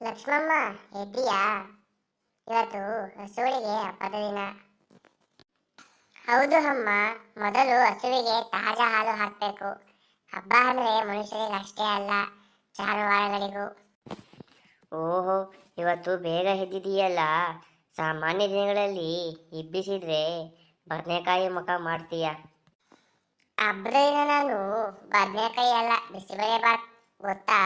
ಲಕ್ಷ್ಮಮ್ಮ ಎದ್ದೀಯಾ? ಇವತ್ತು ಹಸುವಿಗೆ ಹಬ್ಬದ ದಿನ. ಹೌದು ಅಮ್ಮ ಮೊದಲು ಹಸುವಿಗೆ ತಾಜಾ ಹಾಲು ಹಾಕಬೇಕು. ಹಬ್ಬ ಅಂದ್ರೆ ಮನುಷ್ಯರಿಗೆ ಅಷ್ಟೇ ಅಲ್ಲ ಜಾನುವಾರುಗಳಿಗೂ. ಓಹೋ ಇವತ್ತು ಬೇಗ ಎದ್ದಿದೀಯಲ್ಲ ಸಾಮಾನ್ಯ ದಿನಗಳಲ್ಲಿ ಇಬ್ಬಿಸಿದ್ರೆ ಬದನೆಕಾಯಿ ಮುಖ ಮಾಡ್ತೀಯ? ಹಬ್ಬದ ದಿನ ನಾನು ಬದನೆಕಾಯಿ ಅಲ್ಲ ಬಿಸಿಬೇಳೆ ಬಾತ್ ಗೊತ್ತಾ.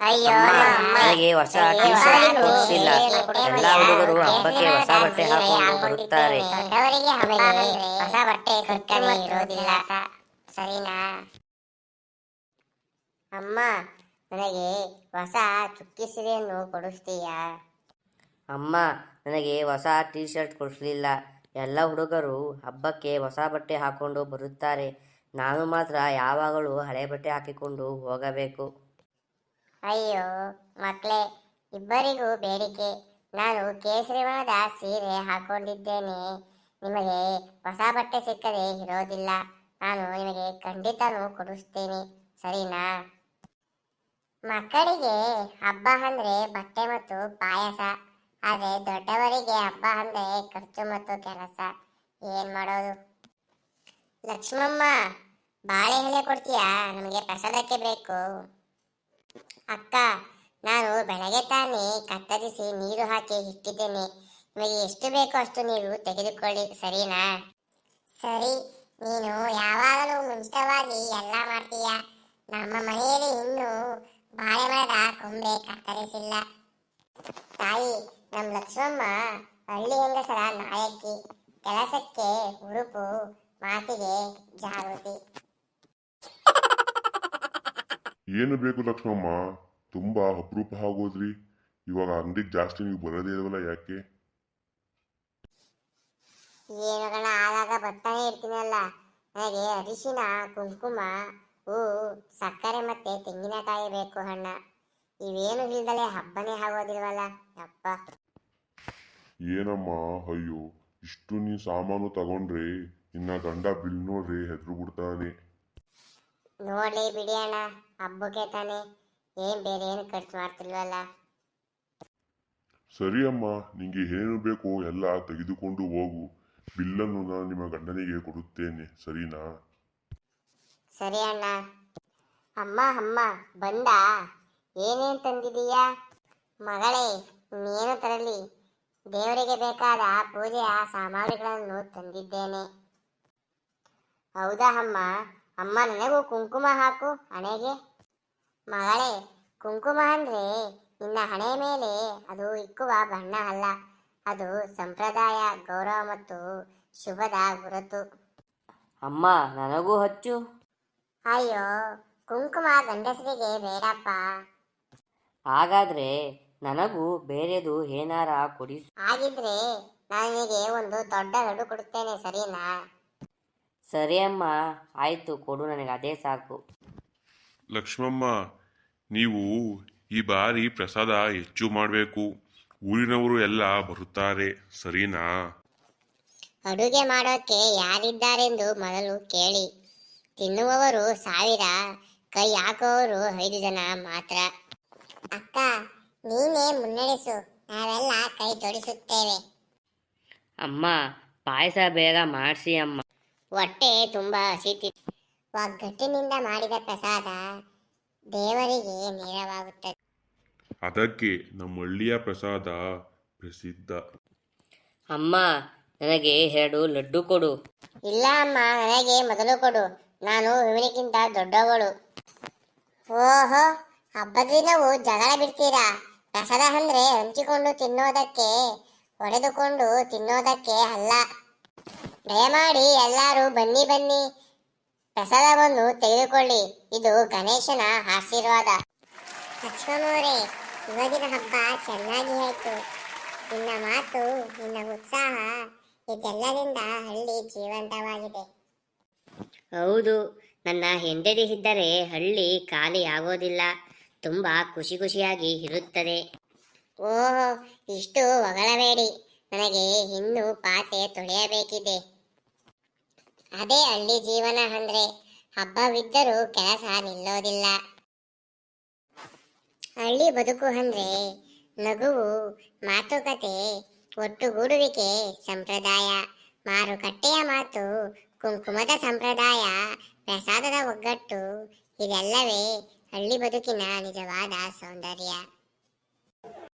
ನನಗೆ ಹೊಸ ಟೀ ಶರ್ಟ್ ಟೀ ಎಲ್ಲ ಹುಡುಗರು ಹಬ್ಬಕ್ಕೆ ಹೊಸ ಬಟ್ಟೆ ಹಾಕೊಂಡು ಬರುತ್ತಾರೆ. ಹೊಸ ಬಟ್ಟೆ ಇರೋದಿಲ್ಲ ಸರಿನಾ? ಅಮ್ಮ ನನಗೆ ಹೊಸ ಚುಕ್ಕಿ ಸೀರೆಯನ್ನು ಕೊಡಿಸ್ತೀಯಾ? ಅಮ್ಮ ನನಗೆ ಹೊಸ ಟೀ ಶರ್ಟ್ ಕೊಡಿಸ್ಲಿಲ್ಲ. ಎಲ್ಲ ಹುಡುಗರು ಹಬ್ಬಕ್ಕೆ ಹೊಸ ಬಟ್ಟೆ ಹಾಕೊಂಡು ಬರುತ್ತಾರೆ. ನಾನು ಮಾತ್ರ ಯಾವಾಗಲೂ ಹಳೆ ಬಟ್ಟೆ ಹಾಕಿಕೊಂಡು ಹೋಗಬೇಕು. ಅಯ್ಯೋ ಮಕ್ಕಳೇ ಇಬ್ಬರಿಗೂ ಬೇಡಿಕೆ. ನಾನು ಕೇಸರಿವಾದ ಸೀರೆ ಹಾಕೊಂಡಿದ್ದೇನೆ. ನಿಮಗೆ ಹೊಸ ಬಟ್ಟೆ ಸಿಕ್ಕದೆ ಇರೋದಿಲ್ಲ. ನಾನು ನಿಮಗೆ ಖಂಡಿತನೂ ಕೊಡಿಸ್ತೇನೆ. ಸರಿನಾ? ಮಕ್ಕಳಿಗೆ ಹಬ್ಬ ಅಂದ್ರೆ ಬಟ್ಟೆ ಮತ್ತು ಪಾಯಸ. ಆದರೆ ದೊಡ್ಡವರಿಗೆ ಹಬ್ಬ ಅಂದ್ರೆ ಖರ್ಚು ಮತ್ತು ಕೆಲಸ. ಏನ್ ಮಾಡೋದು? ಲಕ್ಷ್ಮಮ್ಮ ಬಾಳೆ ಕೊಡ್ತೀಯಾ? ನಮಗೆ ಪ್ರಸಾದಕ್ಕೆ ಬೇಕು. ಅಕ್ಕ, ನಾನು ಬೆಳಗ್ಗೆ ತಾನೇ ಕತ್ತರಿಸಿ ನೀರು ಹಾಕಿ ಇಟ್ಟಿದ್ದೇನೆ ನಿಮಗೆ ಎಷ್ಟು ಬೇಕೋ ಅಷ್ಟು ನೀರು ತೆಗೆದುಕೊಳ್ಳಿ, ಸರಿನಾ? ಸರಿ, ನೀನು ಯಾವಾಗಲೂ ಮುಂಚಿತವಾಗಿ ಎಲ್ಲ ಮಾಡ್ತೀಯ. ನಮ್ಮ ಮನೆಯಲ್ಲಿ ಇನ್ನೂ ಬಾಳೆ ಮರದ ಕೊಂಬೆ ಕತ್ತರಿಸಿಲ್ಲ. ತಾಯಿ ನಮ್ಮ ಲಕ್ಷ್ಮಮ್ಮ ಹಳ್ಳಿ ಹೆಂಗಸರ ನಾಯಕಿ. ಕೆಲಸಕ್ಕೆ ಏನು ಬೇಕು ಲಕ್ಷ್ಮಮ್ಮ ತುಂಬಾ ಅಪರೂಪ ಆಗೋದ್ರಿ ಇವಾಗ ಅಂಗಡಿಗೆ ಜಾಸ್ತಿ ನೀವು ಬರೋದೇ ಇಲ್ವಲ್ಲ ಯಾಕೆ? ಏನುಗಳ ಆಗಾಗ ಬರ್ತಾನೆ ಇರ್ತೀನಲ್ಲ ನನಗೆ ಅರಿಶಿನ ಕುಂಕುಮ ಹೂ ಸಕ್ಕರೆ ಮತ್ತೆ ತೆಂಗಿನಕಾಯಿ ಬೇಕು ಹಣ್ಣ ಇವೇನು ಇಲ್ದಲೆ ಹಬ್ಬನೇ ಆಗೋದಿಲ್ವಲ್ಲ ಯಪ್ಪ. ಏನಮ್ಮ ಅಯ್ಯೋ ಇಷ್ಟು ನೀ ಸಾಮಾನು ತಗೊಂಡ್ರಿ ಇನ್ನ ಗಂಡ ಬಿಲ್ ನೋಡ್ರಿ ಹೆದ್ರು ಬಿಡ್ತಾನೆ ನೋಡ್ಲಿ ಬಿಡಿ ಅಣ್ಣ ಹಬ್ಬಕ್ಕೆ ತಾನೆ. ಏನ್ ಬೇರೆ ಏನು ಖರ್ಚು ಮಾಡ್ತಿಲ್ವಲ್ಲ? ಸರಿ ಅಮ್ಮ ನಿಂಗೆ ಏನು ಬೇಕೋ ಎಲ್ಲ ತೆಗೆದುಕೊಂಡು ಹೋಗು. ಬಿಲ್ಲನ್ನು ನಾನು ನಿಮ್ಮ ಗಂಡನಿಗೆ ಕೊಡುತ್ತೇನೆ ಸರಿನಾ? ಸರಿ ಅಣ್ಣ. ಅಮ್ಮ ಅಮ್ಮ ಬಂದ? ಏನೇನ್ ತಂದಿದೀಯಾ? ಮಗಳೇ ನೀನು ತರಲಿ. ದೇವರಿಗೆ ಬೇಕಾದ ಪೂಜೆಯ ಸಾಮಗ್ರಿಗಳನ್ನು ತಂದಿದ್ದೇನೆ. ಹೌದಾ ಅಮ್ಮ? ಅಮ್ಮ ನನಗೂ ಕುಂಕುಮ ಹಾಕು ಹಣೆಗೆ. ಮಗಳೇ ಕುಂಕುಮ ಅಂದ್ರೆ ನಿನ್ನ ಹಣೆ ಮೇಲೆ ಅದು ಇಕ್ಕುವ ಬಣ್ಣ ಅಲ್ಲ. ಅದು ಸಂಪ್ರದಾಯ ಗೌರವ ಮತ್ತು ಶುಭದ ಗುರುತು. ಅಮ್ಮ ನನಗೂ ಹಚ್ಚು. ಅಯ್ಯೋ ಕುಂಕುಮ ಗಂಡಸರಿಗೆ ಬೇಡಪ್ಪ. ಹಾಗಾದ್ರೆ ನನಗೂ ಬೇರೆದು ಏನಾರ ಕೊಡಿಸು ಹಾಗಿದ್ರೆ ನಾನು ನಿನಗೆ ಒಂದು ದೊಡ್ಡ ಲಡ್ಡು ಕೊಡುತ್ತೇನೆ ಸರಿನಾ? ಸರಿ ಅಮ್ಮ ಆಯ್ತು ಕೊಡು ನನಗೆ ಅದೇ ಸಾಕು. ಲಕ್ಷ್ಮಮ್ಮ ನೀವು ಈ ಬಾರಿ ಪ್ರಸಾದ ಹೆಚ್ಚು ಮಾಡಬೇಕು. ಊರಿನವರು ಎಲ್ಲ ಬರುತ್ತಾರೆ ಸರಿನಾ? ಅಡುಗೆ ಮಾಡೋಕೆ ಯಾರಿದ್ದಾರೆಂದು ಮೊದಲು ಕೇಳಿ. ತಿನ್ನುವವರು ಸಾವಿರ ಕೈ ಹಾಕುವವರು ಐದು ಜನ ಮಾತ್ರ. ಅಕ್ಕ ನೀನೇ ಮುನ್ನಡೆಸು ನಾವೆಲ್ಲ ಕೈ ಜೋಡಿಸುತ್ತೇವೆ ಅಮ್ಮ ಪಾಯಸ ಬೇಗ ಮಾಡಿಸಿ ಅಮ್ಮ. ಹೊಟ್ಟೆ ತುಂಬಾ ಹಸಿತಿತ್ತು. ಒಗ್ಗಟ್ಟಿನಿಂದ ಮಾಡಿದ ಪ್ರಸಾದ ದೇವರಿಗೆ ನೇರವಾಗುತ್ತದೆ. ಅದಕ್ಕೆ ನಮ್ಮ ಹಳ್ಳಿಯ ಪ್ರಸಾದ ಪ್ರಸಿದ್ಧ. ಅಮ್ಮ ನನಗೆ ಎರಡು ಲಡ್ಡು ಕೊಡು. ಇಲ್ಲ ಅಮ್ಮ ನನಗೆ ಮೊದಲು ಕೊಡು. ನಾನು ಇವನಿಗಿಂತ ದೊಡ್ಡವಳು. ಓಹೋ ಹಬ್ಬದ ದಿನವೂ ಜಗಳ ಬಿಡ್ತೀರಾ? ಪ್ರಸಾದ ಅಂದ್ರೆ ಹಂಚಿಕೊಂಡು ತಿನ್ನೋದಕ್ಕೆ ಹೊಡೆದುಕೊಂಡು ತಿನ್ನೋದಕ್ಕೆ ಅಲ್ಲ. ದಯಮಾಡಿ ಎಲ್ಲರೂ ಬನ್ನಿ ಬನ್ನಿ. ಪ್ರಸಾದವನ್ನು ತೆಗೆದುಕೊಳ್ಳಿ. ಇದು ಗಣೇಶನ ಆಶೀರ್ವಾದ. ಲಕ್ಷ್ಮಣರೆ ಇವಾಗಿನ ಹಬ್ಬ ಚೆನ್ನಾಗಿ ಆಯ್ತು. ನಿನ್ನ ಮಾತು ನಿನ್ನ ಉತ್ಸಾಹ ಇದೆಲ್ಲದಿಂದ ಹಳ್ಳಿ ಜೀವಂತವಾಗಿದೆ. ಹೌದು ನನ್ನ ಹೆಂಡತಿ ಇದ್ದರೆ ಹಳ್ಳಿ ಖಾಲಿ ಆಗೋದಿಲ್ಲ. ತುಂಬಾ ಖುಷಿ ಖುಷಿಯಾಗಿ ಇರುತ್ತದೆ. ಓಹೋ ಇಷ್ಟು ಹೊಗಳಬೇಡಿ. ನನಗೆ ಇನ್ನೂ ಪಾತೆ ತೊಳೆಯಬೇಕಿದೆ. ಅದೇ ಹಳ್ಳಿ ಜೀವನ ಅಂದ್ರೆ ಹಬ್ಬವಿದ್ದರೂ ಕೆಲಸ ನಿಲ್ಲೋದಿಲ್ಲ. ಹಳ್ಳಿ ಬದುಕು ಅಂದ್ರೆ ನಗುವು, ಮಾತುಕತೆ, ಒಟ್ಟುಗೂಡುವಿಕೆ ಸಂಪ್ರದಾಯ, ಮಾರುಕಟ್ಟೆಯ ಮಾತು, ಕುಂಕುಮದ ಸಂಪ್ರದಾಯ, ಪ್ರಸಾದದ ಒಗ್ಗಟ್ಟು, ಇದೆಲ್ಲವೇ ಹಳ್ಳಿ ಬದುಕಿನ ನಿಜವಾದ ಸೌಂದರ್ಯ.